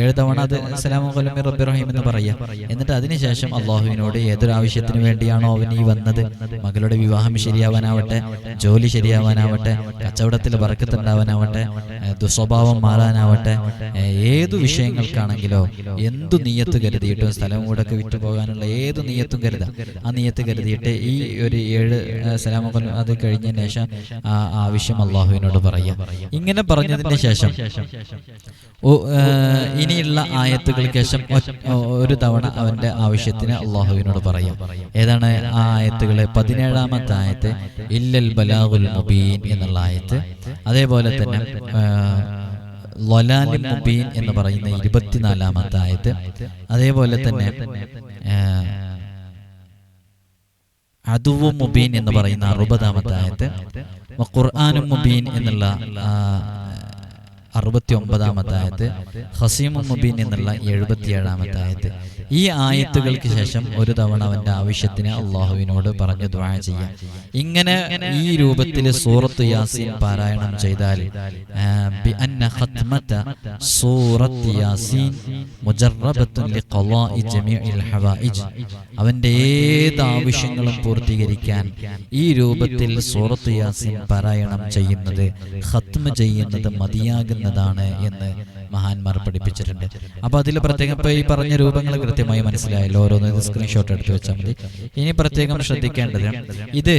ഏഴ് തവണ അത് സലാമും കൊലമി റബ്ബി റഹീം എന്ന് പറയാം. എന്നിട്ട് അതിനുശേഷം അള്ളാഹുവിനോട് ഏതൊരു ആവശ്യത്തിന് വേണ്ടിയാണോ അവൻ ഈ വന്നത്? മകളുടെ വിവാഹം ശരിയാവാനാവട്ടെ ജോലി ശരിയാവാനാവട്ടെ കച്ചവടത്തിൽ വറക്കത്തുണ്ടാവാനാവട്ടെ ദുസ്വഭാവം മാറാനാവട്ടെ ഏതു വിഷയങ്ങൾക്കാണെങ്കിലോ എന്തു നീയത്ത് കരുതിയിട്ടും സ്ഥലം കൂടെ വിട്ടു പോകാനുള്ള ഏതു നീയത്തും കരുതാം. ആ നീയത്ത് കരുതിയിട്ട് ഈ ഒരു ഏഴ് സലാമുകൾ അത് കഴിഞ്ഞ ശേഷം ആ ആവശ്യം അള്ളാഹുവിനോട് പറയാം. ഇങ്ങനെ പറഞ്ഞതിന് ശേഷം ഇനിയുള്ള ആയത്തുകൾക്ക് ശേഷം ഒരു തവണ അവന്റെ ആവശ്യത്തിന് അള്ളാഹുവിനോട് പറയാം. ഏതാണ് ആ ആയത്തുകൾ? പതിനേഴാമത്തെ ആയത്ത് ഇല്ലൽ ബലാഹുൽ മുബീൻ എന്നുള്ള ആയത്ത്. അതേപോലെ തന്നെ ലൊലാലി മുബീൻ എന്ന് പറയുന്ന ഇരുപത്തിനാലാമത്തെ ആയത്ത്. അതേപോലെ തന്നെ അതുവും മുബീൻ എന്ന് പറയുന്ന അറുപതാമത്തെ ആയത്ത് ഖുർആാനും മുബീൻ എന്നുള്ള അറുപത്തി ഒമ്പതാമത്തെ ആയത്ത് ഹസീമും മുബീൻ എന്നുള്ള എഴുപത്തിയേഴാമത്തെ ആയത്ത് ഈ ആയത്തുകൾക്ക് ശേഷം ഒരു തവണ അവന്റെ ആവശ്യത്തിന് അള്ളാഹുവിനോട് പറഞ്ഞു ദ്വാ ചെയ്യാം. ഇങ്ങനെ ഈ രൂപത്തിൽ സൂറത്ത് യാസീൻ പാരായണം ചെയ്താൽ സൂറത്ത് യാസീൻ ഏത് ആവശ്യങ്ങളും പൂർത്തീകരിക്കാൻ ഈ രൂപത്തിൽ സൂറത്ത് യാസീൻ പാരായണം ചെയ്യുന്നത് ഖത്മ ചെയ്യുന്നത് മതിയാകുന്നതാണ് എന്ന് മഹാന്മാർ പഠിപ്പിച്ചിട്ടുണ്ട്. അപ്പൊ അതിൽ പ്രത്യേകം ഇപ്പൊ ഈ പറഞ്ഞ രൂപങ്ങൾ കൃത്യമായി മനസ്സിലായല്ലോ. ഓരോന്ന് സ്ക്രീൻഷോട്ട് എടുത്ത് വെച്ചാൽ മതി. ഇനി പ്രത്യേകം ശ്രദ്ധിക്കേണ്ടത് ഇത്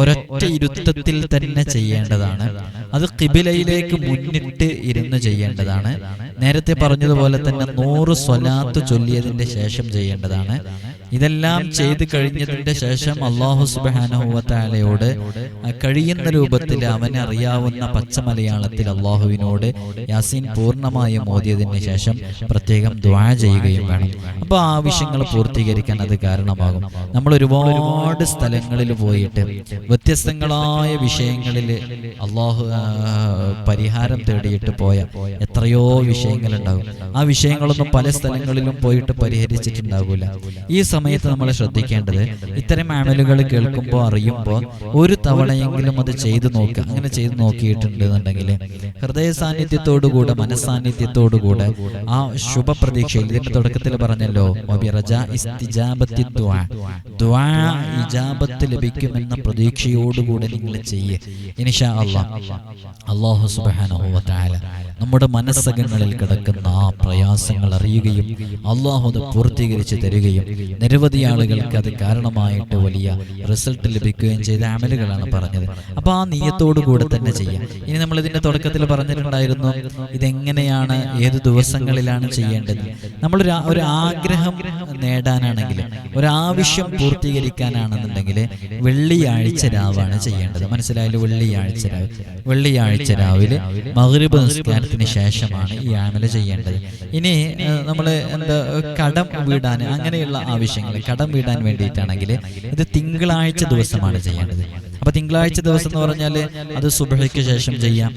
ഒരൊറ്റ ഇരുത്തത്തിൽ തന്നെ ചെയ്യേണ്ടതാണ്. അത് കിബിലയിലേക്ക് മുന്നിട്ട് ഇരുന്ന് ചെയ്യേണ്ടതാണ്. നേരത്തെ പറഞ്ഞതുപോലെ തന്നെ നൂറ് സ്വലാത്ത് ചൊല്ലിയതിന്റെ ശേഷം ചെയ്യേണ്ടതാണ്. ഇതെല്ലാം ചെയ്തു കഴിഞ്ഞതിന്റെ ശേഷം അള്ളാഹു സുബാനഹുവത്താലയോട് കഴിയുന്ന രൂപത്തിൽ അവനെ അറിയാവുന്ന പച്ച മലയാളത്തിൽ അള്ളാഹുവിനോട് യാസീൻ പൂർണമായും ഓതിയതിന് ശേഷം പ്രത്യേകം ദ്വാ ചെയ്യുകയും വേണം. അപ്പോൾ ആവശ്യങ്ങൾ പൂർത്തീകരിക്കാൻ അത് കാരണമാകും. നമ്മൾ ഒരുപാട് സ്ഥലങ്ങളിൽ പോയിട്ട് വ്യത്യസ്തങ്ങളായ വിഷയങ്ങളിൽ അള്ളാഹു പരിഹാരം തേടിയിട്ട് പോയ എത്രയോ വിഷയങ്ങൾ ഉണ്ടാകും ആ വിഷയങ്ങളൊന്നും പല സ്ഥലങ്ങളിലും പോയിട്ട് പരിഹരിച്ചിട്ടുണ്ടാകില്ല ഈ സമയത്ത് നമ്മൾ ശ്രദ്ധിക്കേണ്ടത് ഇത്തരം അമലുകൾ കേൾക്കുമ്പോൾ അറിയുമ്പോൾ ഒരു തവണയെങ്കിലും അത് ചെയ്തു നോക്കുക അങ്ങനെ ചെയ്തു നോക്കിയിട്ടുണ്ട് എന്നുണ്ടെങ്കിൽ ഹൃദയ സാന്നിധ്യത്തോടുകൂടെ മനസ്സാന്നിധ്യത്തോടുകൂടെ ആ ശുഭപ്രതീക്ഷയിൽ ഇതിന്റെ തുടക്കത്തിൽ പറഞ്ഞല്ലോ. ഇജാബത്ത് ലഭിക്കുമെന്ന പ്രതീക്ഷയോടുകൂടെ നിങ്ങൾ ചെയ്യേ. ഇനിഷാ അള്ളാഹ് അള്ളാഹു സുബാന നമ്മുടെ മനസ്സകങ്ങളിൽ കിടക്കുന്ന ആ പ്രയാസങ്ങൾ അറിയുകയും അള്ളാഹു അത് പൂർത്തീകരിച്ച് തരികയും നിരവധി ആളുകൾക്ക് അത് കാരണമായിട്ട് വലിയ റിസൾട്ട് ലഭിക്കുകയും ചെയ്ത അമലുകളാണ് പറഞ്ഞത്. അപ്പോൾ ആ നീയത്തോടു കൂടെ തന്നെ ചെയ്യാം. ഇനി നമ്മൾ ഇതിന്റെ തുടക്കത്തിൽ പറഞ്ഞിട്ടുണ്ടായിരുന്നു ഇതെങ്ങനെയാണ് ഏത് ദിവസങ്ങളിലാണ് ചെയ്യേണ്ടത്? നമ്മൾ ഒരു ആഗ്രഹം നേടാനാണെങ്കിൽ ഒരാവശ്യം പൂർത്തീകരിക്കാനാണെന്നുണ്ടെങ്കിൽ വെള്ളിയാഴ്ച രാവാണ് ചെയ്യേണ്ടത്. മനസ്സിലായാലും വെള്ളിയാഴ്ച രാവ്. വെള്ളിയാഴ്ച രാവിലെ മഗ്രിബ് നിസ്കാരത്തിന് ശേഷമാണ് ഈ ആമല ചെയ്യേണ്ടത്. ഇനി നമ്മൾ എന്താ കടം വീടാൻ അങ്ങനെയുള്ള ആവശ്യങ്ങൾ കടം വീടാൻ വേണ്ടിയിട്ടാണെങ്കിൽ ഇത് തിങ്കളാഴ്ച ദിവസമാണ് ചെയ്യേണ്ടത്. അപ്പൊ തിങ്കളാഴ്ച ദിവസം എന്ന് പറഞ്ഞാൽ അത് സുബഹയ്ക്ക് ശേഷം ചെയ്യാം.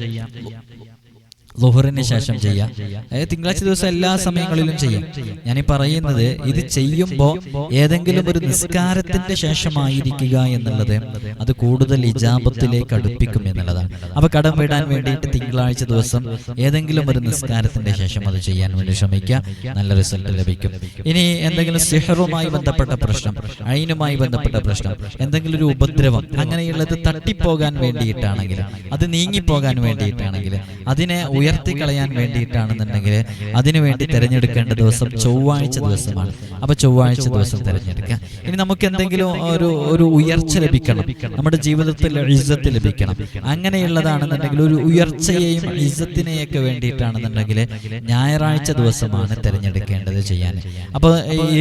ലുഹറിന് ശേഷം ചെയ്യാം. അതായത് തിങ്കളാഴ്ച ദിവസം എല്ലാ സമയങ്ങളിലും ചെയ്യാം. ഞാൻ ഈ പറയുന്നത് ഇത് ചെയ്യുമ്പോൾ ഏതെങ്കിലും ഒരു നിസ്കാരത്തിന്റെ ശേഷമായിരിക്കുക എന്നുള്ളത് അത് കൂടുതൽ ഇജാപത്തിലേക്ക് അടുപ്പിക്കും എന്നുള്ളതാണ്. അപ്പൊ കടം വിടാൻ വേണ്ടിയിട്ട് തിങ്കളാഴ്ച ദിവസം ഏതെങ്കിലും ഒരു നിസ്കാരത്തിന്റെ ശേഷം അത് ചെയ്യാൻ വേണ്ടി ശ്രമിക്കുക നല്ല റിസൾട്ട് ലഭിക്കും. ഇനി എന്തെങ്കിലും സിഹറുമായി ബന്ധപ്പെട്ട പ്രശ്നം അയിനുമായി ബന്ധപ്പെട്ട പ്രശ്നം എന്തെങ്കിലും ഒരു ഉപദ്രവം അങ്ങനെയുള്ളത് തട്ടിപ്പോകാൻ വേണ്ടിയിട്ടാണെങ്കിൽ അത് നീങ്ങിപ്പോകാൻ വേണ്ടിയിട്ടാണെങ്കിൽ അതിനെ ഉയർത്തിക്കളയാൻ വേണ്ടിയിട്ടാണെന്നുണ്ടെങ്കിൽ അതിനുവേണ്ടി തിരഞ്ഞെടുക്കേണ്ട ദിവസം ചൊവ്വാഴ്ച ദിവസമാണ്. അപ്പൊ ചൊവ്വാഴ്ച ദിവസം തിരഞ്ഞെടുക്കുക. ഇനി നമുക്ക് എന്തെങ്കിലും ഒരു ഒരു ഉയർച്ച ലഭിക്കണം. നമ്മുടെ ജീവിതത്തിൽ ഇജ്ജത്ത് ലഭിക്കണം. അങ്ങനെയുള്ളതാണെന്നുണ്ടെങ്കിൽ ഒരു ഉയർച്ചയെയും ഇജ്ജത്തിനെയൊക്കെ വേണ്ടിയിട്ടാണെന്നുണ്ടെങ്കിൽ ഞായറാഴ്ച ദിവസമാണ് തിരഞ്ഞെടുക്കേണ്ടത് ചെയ്യാൻ. അപ്പൊ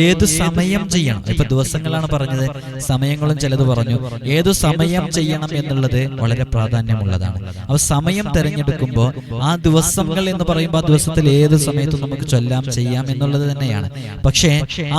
ഏത് സമയം ചെയ്യണം? ഇപ്പൊ ദിവസങ്ങളാണ് പറഞ്ഞത്. സമയങ്ങളും ചിലത് പറഞ്ഞു. ഏതു സമയം ചെയ്യണം എന്നുള്ളത് വളരെ പ്രാധാന്യമുള്ളതാണ്. അപ്പൊ സമയം തിരഞ്ഞെടുക്കുമ്പോൾ ആ ദിവസങ്ങൾ എന്ന് പറയുമ്പോൾ ആ ദിവസത്തിൽ ഏത് സമയത്തും നമുക്ക് ചൊല്ലാം ചെയ്യാം എന്നുള്ളത് തന്നെയാണ്. പക്ഷേ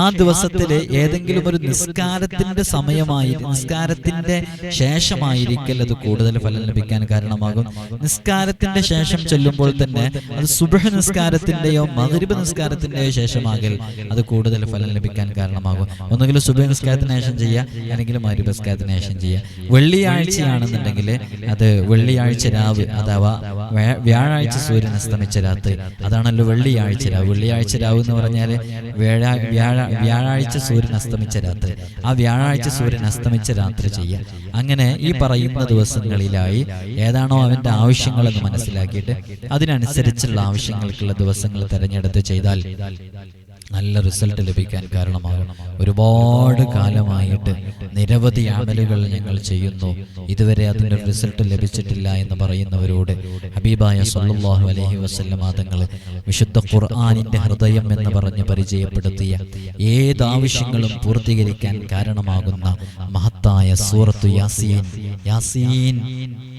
ആ ദിവസത്തിൽ ഏതെങ്കിലും ഒരു നിസ്കാരത്തിന്റെ സമയമായി നിസ്കാരത്തിന്റെ ശേഷമായിരിക്കൽ അത് കൂടുതൽ ഫലം ലഭിക്കാൻ കാരണമാകും. നിസ്കാരത്തിന്റെ ശേഷം ചൊല്ലുമ്പോൾ തന്നെ അത് സുബഹ നിസ്കാരത്തിന്റെയോ മകരിബ് നിസ്കാരത്തിന്റെയോ ശേഷമാകൽ അത് കൂടുതൽ ഫലം ലഭിക്കാൻ കാരണമാകും. ഒന്നുകിൽ സുബഹ നിസ്കാരത്തിന് ശേഷം ചെയ്യുക അല്ലെങ്കിൽ മരിബ് നിസ്കാരത്തിന് ശേഷം ചെയ്യുക വെള്ളിയാഴ്ചയാണെന്നുണ്ടെങ്കിൽ അത് വെള്ളിയാഴ്ച രാവ് അഥവാ വ്യാഴാഴ്ച സൂര്യൻ അസ്തമിച്ച രാത്രി. അതാണല്ലോ വെള്ളിയാഴ്ച രാവ്. വെള്ളിയാഴ്ച രാവ് എന്ന് പറഞ്ഞാൽ വ്യാഴ വ്യാഴ വ്യാഴാഴ്ച സൂര്യൻ അസ്തമിച്ച രാത്രി. ആ വ്യാഴാഴ്ച സൂര്യൻ അസ്തമിച്ച രാത്രി ചെയ്യുക. അങ്ങനെ ഈ പറയുന്ന ദിവസങ്ങളിലായി ഏതാണോ ആവശ്യങ്ങൾ എന്ന് മനസ്സിലാക്കിയിട്ട് അതിനനുസരിച്ചുള്ള ആവശ്യങ്ങൾക്കുള്ള ദിവസങ്ങൾ തിരഞ്ഞെടുത്ത് ചെയ്താൽ നല്ല റിസൾട്ട് ലഭിക്കാൻ കാരണമാകും. ഒരുപാട് കാലമായിട്ട് നിരവധി അമലുകൾ ഞങ്ങൾ ചെയ്യുന്നു. ഇതുവരെ അതിന്റെ റിസൾട്ട് ലഭിച്ചിട്ടില്ല എന്ന് പറയുന്നവരോട് ഹബീബായ സല്ലല്ലാഹു അലഹി വസല്ലമ തങ്ങൾ വിശുദ്ധ ഖുർആാനിന്റെ ഹൃദയം എന്ന് പറഞ്ഞ് പരിചയപ്പെടുത്തിയ ഏതാവശ്യങ്ങളും പൂർത്തീകരിക്കാൻ കാരണമാകുന്ന മഹത്തായ സൂറത്തു യാസീൻ. യാസീൻ.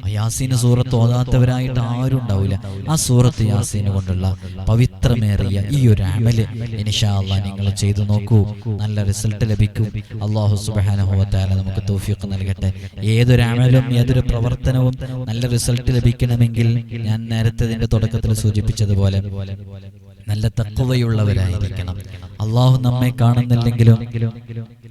യാസീന് സൂറത്ത് ഓതാത്തവരായിട്ട് ആരും ഉണ്ടാവില്ല. ആ സൂറത്ത് യാസീന് കൊണ്ടുള്ള പവിത്രമേറിയ ഈ ഒരു അമൽ അള്ളാഹ് നിങ്ങൾ ചെയ്തു നോക്കൂ. നല്ല റിസൾട്ട് ലഭിക്കും. അള്ളാഹു സുബാനുഭവത്താല നമുക്ക് തോഫിയൊക്കെ നൽകട്ടെ. ഏതൊരു അമലും ഏതൊരു പ്രവർത്തനവും നല്ല റിസൾട്ട് ലഭിക്കണമെങ്കിൽ ഞാൻ നേരത്തെ ഇതിന്റെ തുടക്കത്തിൽ സൂചിപ്പിച്ചതുപോലെ നല്ല തക്കവയുള്ളവരായിരിക്കണം. അള്ളാഹു നമ്മെ കാണുന്നില്ലെങ്കിലും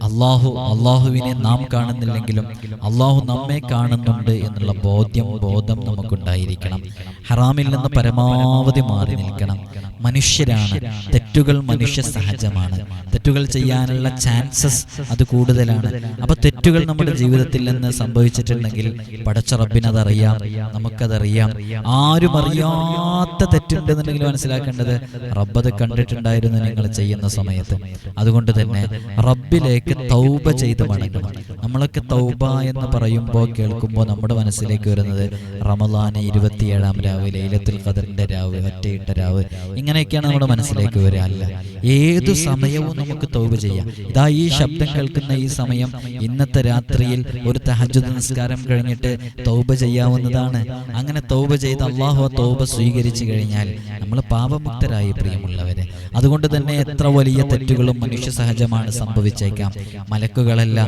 അള്ളാഹു അള്ളാഹുവിനെ നാം കാണുന്നില്ലെങ്കിലും അള്ളാഹു നമ്മെ കാണുന്നുണ്ട് എന്നുള്ള ബോധ്യം ബോധം നമുക്കുണ്ടായിരിക്കണം. ഹറാമിൽ നിന്ന് പരമാവധി മാറി നിൽക്കണം. മനുഷ്യരാണ്. തെറ്റുകൾ മനുഷ്യ സഹജമാണ്. തെറ്റുകൾ ചെയ്യാനുള്ള ചാൻസസ് അത് കൂടുതലാണ്. അപ്പൊ തെറ്റുകൾ നമ്മുടെ ജീവിതത്തിൽ നിന്ന് സംഭവിച്ചിട്ടുണ്ടെങ്കിൽ പടച്ച റബ്ബിനതറിയാം നമുക്കതറിയാം. ആരും അറിയാത്ത തെറ്റുണ്ടെന്നുണ്ടെങ്കിൽ മനസ്സിലാക്കേണ്ടത് റബ്ബത് കണ്ടിട്ടുണ്ടായിരുന്നു നിങ്ങൾ ചെയ്യുന്ന സമയത്ത്. അതുകൊണ്ട് തന്നെ റബ്ബിലേക്ക് തൗബ ചെയ്ത് മടങ്ങണം. നമ്മളൊക്കെ തൗബ എന്ന് പറയുമ്പോൾ കേൾക്കുമ്പോൾ നമ്മുടെ മനസ്സിലേക്ക് വരുന്നത് റമദാന് ഇരുപത്തിയേഴാം രാവ് ലൈലത്തുൽ ഖദറിന്റെ രാവ് ഒറ്റയിട്ട രാവ്. ഇങ്ങനെയൊക്കെയാണ് നമ്മുടെ മനസ്സിലേക്ക് വരിക. അല്ല ഏത് സമയവും നമുക്ക് തൗബ ചെയ്യാം. ഇതാ ഈ ശബ്ദം കേൾക്കുന്ന ഈ സമയം ഇന്നത്തെ രാത്രിയിൽ ഒരു തഹജുദ് നിസ്കാരം കഴിഞ്ഞിട്ട് തൗബ ചെയ്യാവുന്നതാണ്. അങ്ങനെ തൗബ ചെയ്ത് അള്ളാഹു തൗബ സ്വീകരിച്ചു കഴിഞ്ഞാൽ നമ്മൾ പാപമുക്തരായി പ്രിയമുള്ളവരെ. അതുകൊണ്ട് തന്നെ എത്ര വലിയ തെറ്റുകളും മനുഷ്യ സഹജമാണ് സംഭവിച്ചേക്കാം. മലക്കുകളല്ല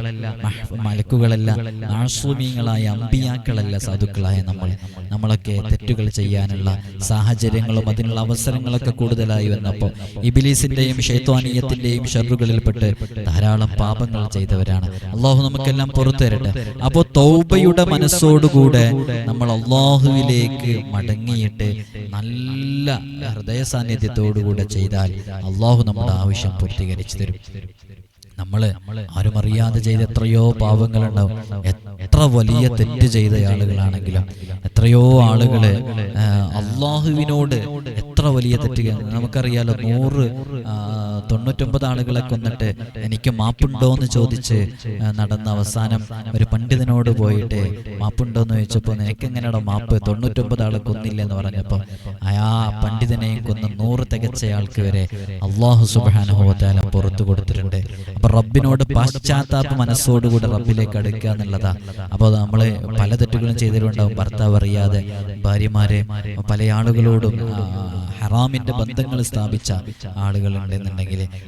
മലക്കുകളല്ല ആസൂമിയങ്ങളായ അമ്പിയാക്കളല്ല സാധുക്കളായ നമ്മൾ. നമ്മളൊക്കെ തെറ്റുകൾ ചെയ്യാനുള്ള സാഹചര്യങ്ങളും അതിനുള്ള അവസരങ്ങളൊക്കെ കൂടുതലായി വന്നപ്പോൾ ഇബിലീസിന്റെയും ഷെയ്ത്വാനീയത്തിന്റെയും ഷെറുകളിൽപ്പെട്ട് ധാരാളം പാപങ്ങൾ ചെയ്തവരാണ്. അള്ളാഹു നമുക്കെല്ലാം പുറത്തു തരട്ടെ അപ്പോൾ തൗബയുടെ മനസ്സോടുകൂടെ നമ്മൾ അള്ളാഹുവിലേക്ക് മടങ്ങിയിട്ട് നല്ല ഹൃദയ സാന്നിധ്യത്തോടുകൂടെ ചെയ്താൽ അള്ളാഹു നമ്മുടെ ആവശ്യം പൂർത്തീകരിച്ചു തരും. നമ്മൾ ആരും അറിയാതെ ചെയ്ത എത്രയോ പാവങ്ങളുണ്ടാവും എത്ര വലിയ തെറ്റ് ചെയ്ത ആളുകളാണെങ്കിലും എത്രയോ ആളുകൾ അള്ളാഹുവിനോട് എത്ര വലിയ തെറ്റുകയാണ് നമുക്കറിയാലോ നൂറ് തൊണ്ണൂറ്റൊമ്പത് ആളുകളെ കൊന്നിട്ട് എനിക്ക് മാപ്പുണ്ടോ എന്ന് ചോദിച്ച് നടന്ന അവസാനം ഒരു പണ്ഡിതനോട് പോയിട്ട് മാപ്പുണ്ടോ എന്ന് ചോദിച്ചപ്പോൾ നിനക്ക് എങ്ങനെയാണ് മാപ്പ്? തൊണ്ണൂറ്റൊമ്പത് ആളെ കൊന്നില്ല എന്ന് പറഞ്ഞപ്പോൾ ആ പണ്ഡിതനെയും കൊന്ന് നൂറ് തികച്ചയാൾക്ക് വരെ അള്ളാഹു സുബാനുഭവത്താല പുറത്തു കൊടുത്തിട്ടുണ്ട്. അപ്പൊ റബ്ബിനോട് പാശ്ചാത്താപ മനസ്സോടുകൂടി റബ്ബിലേക്ക് അടുക്കുക എന്നുള്ളതാ. അപ്പോൾ നമ്മൾ പല തെറ്റുകളും ചെയ്തിട്ടുണ്ടാവും. ഭർത്താവ് അറിയാതെ ഭാര്യമാരെ പല ആളുകളോടും ഹറാമിന്റെ ബന്ധങ്ങൾ സ്ഥാപിച്ച ആളുകൾ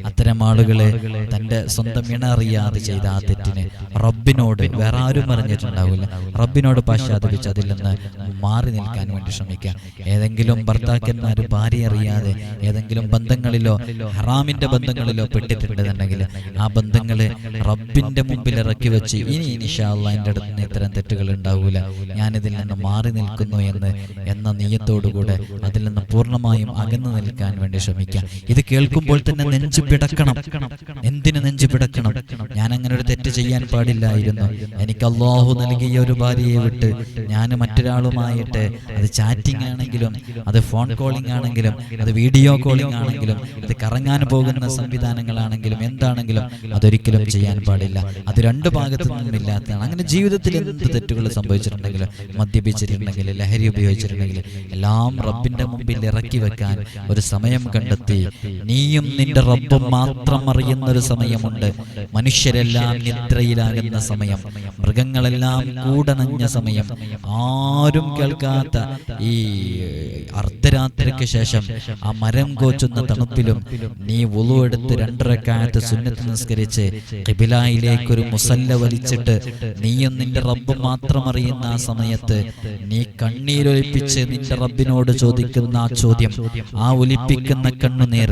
അത്തരം ആളുകളെ തന്റെ സ്വന്തം ഇണ അറിയാതെ ചെയ്ത ആ തെറ്റിന് റബ്ബിനോട് വേറെ ആരും അറിഞ്ഞിട്ടുണ്ടാവില്ല. റബ്ബിനോട് പാശ്ചാത്തപിച്ച് അതിൽ നിന്ന് മാറി നിൽക്കാൻ വേണ്ടി ശ്രമിക്കുക. ഏതെങ്കിലും ഭർത്താക്കന്മാർ ഭാര്യ അറിയാതെ ഏതെങ്കിലും ബന്ധങ്ങളിലോ ഹറാമിന്റെ ബന്ധങ്ങളിലോ പെട്ടിട്ടുണ്ടെന്നുണ്ടെങ്കിൽ ആ ബന്ധങ്ങളെ റബ്ബിന്റെ മുമ്പിൽ ഇറക്കി വെച്ച് ഇനി ഇനിഷാള്ള എന്റെ അടുത്ത് നിന്ന് ഇത്തരം തെറ്റുകൾ ഉണ്ടാവൂല. ഞാനിതിൽ നിന്ന് മാറി നിൽക്കുന്നു എന്ന് എന്ന നീയത്തോടുകൂടെ അതിൽ നിന്ന് പൂർണമായും അകന്നു നിൽക്കാൻ വേണ്ടി ശ്രമിക്കുക. ഇത് കേൾക്കുമ്പോൾ തന്നെ നെഞ്ചു പിടക്കണം. എന്തിനു നെഞ്ചു പിടക്കണം? ഞാൻ അങ്ങനെ ഒരു തെറ്റ് ചെയ്യാൻ പാടില്ലായിരുന്നു. എനിക്ക് അള്ളാഹു നൽകിയ ഒരു ഭാര്യയെ വിട്ട് ഞാൻ മറ്റൊരാളുമായിട്ട് അത് ചാറ്റിംഗ് ആണെങ്കിലും അത് ഫോൺ കോളിംഗ് ആണെങ്കിലും അത് വീഡിയോ കോളിംഗ് ആണെങ്കിലും അത് കറങ്ങാൻ പോകുന്ന സംവിധാനങ്ങളാണെങ്കിലും എന്താണെങ്കിലും അതൊരിക്കലും ചെയ്യാൻ പാടില്ല. അത് രണ്ട് ഭാഗത്തു നിന്നും ഇല്ലാത്തതാണ്. അങ്ങനെ ജീവിതത്തിൽ എന്ത് തെറ്റുകൾ സംഭവിച്ചിട്ടുണ്ടെങ്കിലും മദ്യപിച്ചിട്ടുണ്ടെങ്കിൽ ലഹരി ഉപയോഗിച്ചിട്ടുണ്ടെങ്കിൽ എല്ലാം റബ്ബിന്റെ മുമ്പിൽ ഇറക്കി വെക്കാൻ ഒരു സമയം കണ്ടെത്തി നീയും നിന്റെ റബ്ബും മാത്രം അറിയുന്ന ഒരു സമയമുണ്ട്. മനുഷ്യരെല്ലാം നിദ്രയിലാകുന്ന സമയം. മൃഗങ്ങളെല്ലാം കൂടണഞ്ഞ സമയം. ആരും കേൾക്കാത്ത ഈ അർദ്ധരാത്രിക്ക് ശേഷം ആ മരം കോച്ചുന്ന തണുപ്പിലും നീ വുളു എടുത്ത് രണ്ടരക്കാലത്ത് സുന്നത്ത് നിസ്കരിച്ച് കിബിലായിലേക്ക് ഒരു മുസല്ല വലിച്ചിട്ട് നീയും നിന്റെ റബ്ബ് മാത്രം അറിയുന്ന ആ സമയത്ത് നീ കണ്ണീരൊലിപ്പിച്ച് നിന്റെ റബ്ബിനോട് ചോദിക്കുന്ന ആ ചോദ്യം ആ ഒലിപ്പിക്കുന്ന കണ്ണുനീർ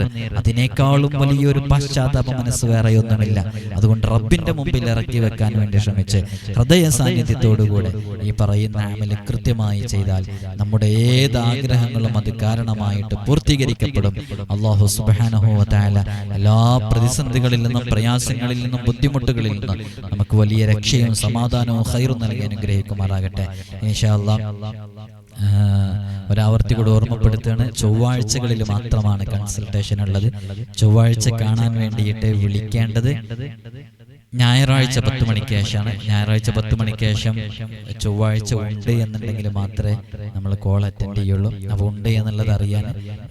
അതിനേക്കാളും വലിയൊരു പശ്ചാത്താപ മനസ്സ് വേറെയൊന്നുമില്ല അതുകൊണ്ട് റബ്ബിന്റെ മുമ്പിൽ ഇറക്കി വെക്കാൻ വേണ്ടി ശ്രമിച്ച് ഹൃദയ സാന്നിധ്യത്തോടുകൂടെ ഈ പറയുന്ന ആമല കൃത്യമായി ചെയ്താൽ നമ്മുടെ ഏത് ആഗ്രഹങ്ങളും അത് കാരണമായിട്ട് പൂർത്തീകരിക്കപ്പെടും. അള്ളാഹു സുബാനഹുല എല്ലാ പ്രതിസന്ധികളിൽ നിന്നും പ്രയാസങ്ങളിൽ നിന്നും ബുദ്ധിമുട്ടുകളിൽ നിന്നും നമുക്ക് വലിയ രക്ഷയും സമാധാനവും ഹൈറും നൽകി അനുഗ്രഹിക്കുമാറാകട്ടെ. ഇൻഷാ ആ, ഒരാവർത്തി കൂടെ ഓർമ്മപ്പെടുത്തുകയാണ്. ചൊവ്വാഴ്ചകളിൽ മാത്രമാണ് കൺസൾട്ടേഷൻ ഉള്ളത്. ചൊവ്വാഴ്ച കാണാൻ വേണ്ടിയിട്ട് വിളിക്കേണ്ടത് ഞായറാഴ്ച പത്ത് മണിക്ക് ശേഷമാണ്. ഞായറാഴ്ച പത്ത് മണിക്ക് ശേഷം ചൊവ്വാഴ്ച ഉണ്ട് എന്നുണ്ടെങ്കിൽ മാത്രമേ നമ്മൾ കോൾ അറ്റൻഡ് ചെയ്യുള്ളൂ. അപ്പോൾ ഉണ്ട് എന്നുള്ളത് അറിയാൻ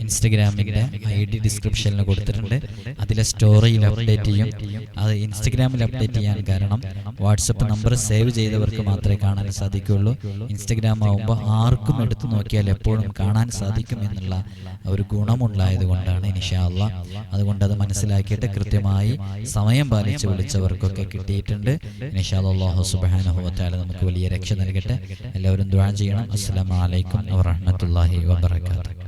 ഇൻസ്റ്റഗ്രാമിന്റെ ഐ ഡി ഡിസ്ക്രിപ്ഷനിൽ കൊടുത്തിട്ടുണ്ട്. അതിലെ സ്റ്റോറിയിൽ അപ്ഡേറ്റ് ചെയ്യും. അത് ഇൻസ്റ്റഗ്രാമിൽ അപ്ഡേറ്റ് ചെയ്യാൻ കാരണം വാട്സപ്പ് നമ്പർ സേവ് ചെയ്തവർക്ക് മാത്രമേ കാണാൻ സാധിക്കുകയുള്ളൂ. ഇൻസ്റ്റഗ്രാം ആകുമ്പോൾ ആർക്കും എടുത്തു നോക്കിയാൽ എപ്പോഴും കാണാൻ സാധിക്കും എന്നുള്ള ഒരു ഗുണമുണ്ടായത് കൊണ്ടാണ് ഇനിഷാല്ല അതുകൊണ്ട് അത് മനസ്സിലാക്കിയിട്ട് കൃത്യമായി സമയം പാലിച്ച് വിളിച്ചവർക്കൊക്കെ കിട്ടിയിട്ടുണ്ട്. നിഷാദ്ഹു അള്ളാഹു സുബാനുഭവത്താൽ നമുക്ക് വലിയ രക്ഷ നൽകട്ടെ. എല്ലാവരും ദ്വാ ചെയ്യണം. അസ്സലാമു വലൈക്കും വാഹമത്തല്ലാഹി വബറകാതുഹു.